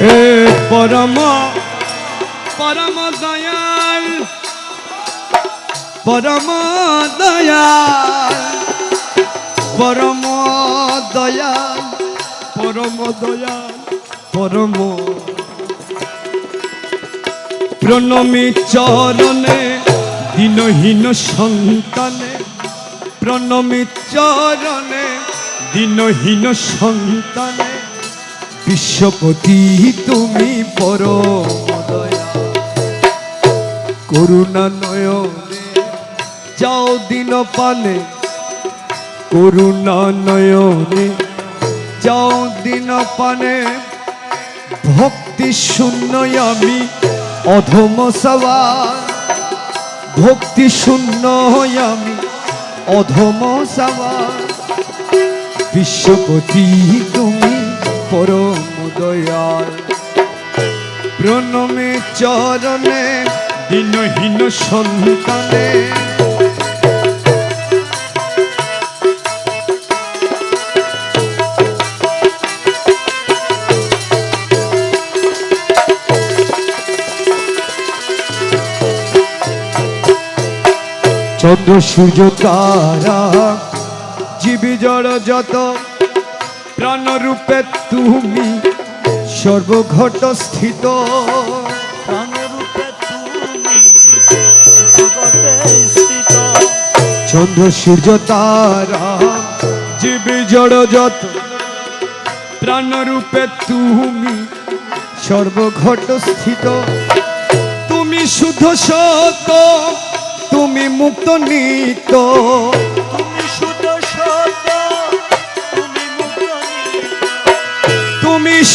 এ পরম পরম দয়াল। পরম দয়াল। পরম দয়াল। পরম দয়াল। পরম। প্রণমী চরণে দিনহীন সন্তানে। প্রণমী চরণে দিনহীন সন্তানে। বিশ্বপতি তুমি দয়া করুণা নয়নে যাও দিন পানে। করুণা নয়নে যাও দিন পানে। ভক্তি শূন্য আমি, অধম সবার। ভক্তি শূন্য আমি, অধম সবার। বিশ্বপতি তুমি পরম দয়াল প্রণমে চরণে দিনহীন সন্তানে। চন্দ্র সূর্য তারা জীবী জড় যত প্রাণরূপে তুমি সর্বঘট স্থিত চন্দ্র সূর্য তারা জীবী জড় যত প্রাণরূপে তুমি সর্বঘট স্থিত তুমি শুদ্ধ সত তুমি মুক্ত নিত। তুমি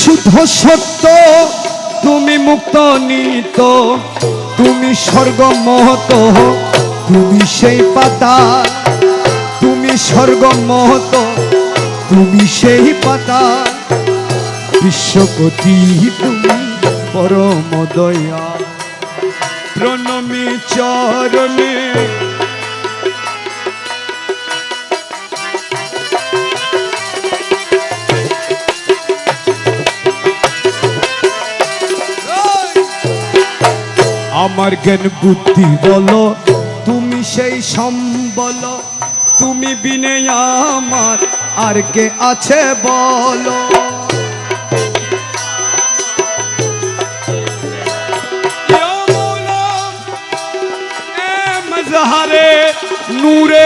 শুদ্ধ সত্য। তুমি মুক্ত নিত তুমি স্বর্গ মহত। তুমি সেই পাতা। তুমি স্বর্গ মহত। তুমি সেই পাতা। বিশ্বপতি তুমি পরম দয়া। প্রণমী চরণে আমার জ্ঞান বুদ্ধি বলো, তুমি সেই সম্বল তুমি বিনে আমার আর কে আছে বলো। নূরে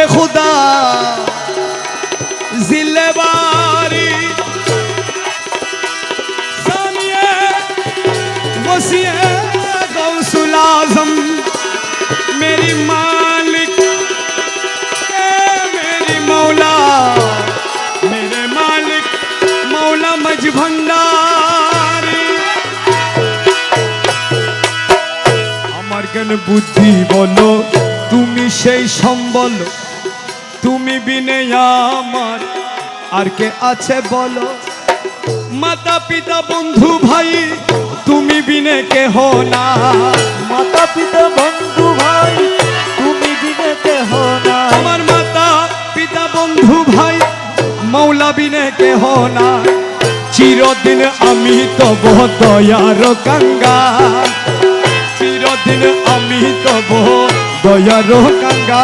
মাঝ ভান্ডার। আমার জ্ঞান বুদ্ধি বলো তুমি সেই সম্বল। তুমি বিনে আমার আর কে আছে বলো? মাতা পিতা বন্ধু ভাই তুমি বিনে কেহ না। মাতা পিতা বন্ধু ভাই তুমি বিনে কেহ না। আমার মাতা পিতা বন্ধু ভাই মৌলা বিনে কেহ না। চিরদিন আমি তব দয়ার কাঙ্গা চিরদিন আমি তব দয়ার কাঙ্গা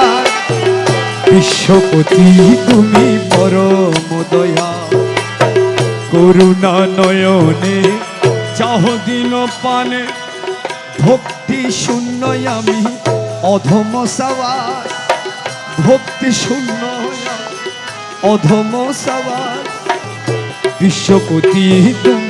বিশ্বপতি তুমি পরম দয়া। করুণা নয়নে চাহ দিন পানে। ভক্তি শূন্য আমি অধম সবার ভক্তি শূন্য অধম সবার বিশ্বপতি তুমি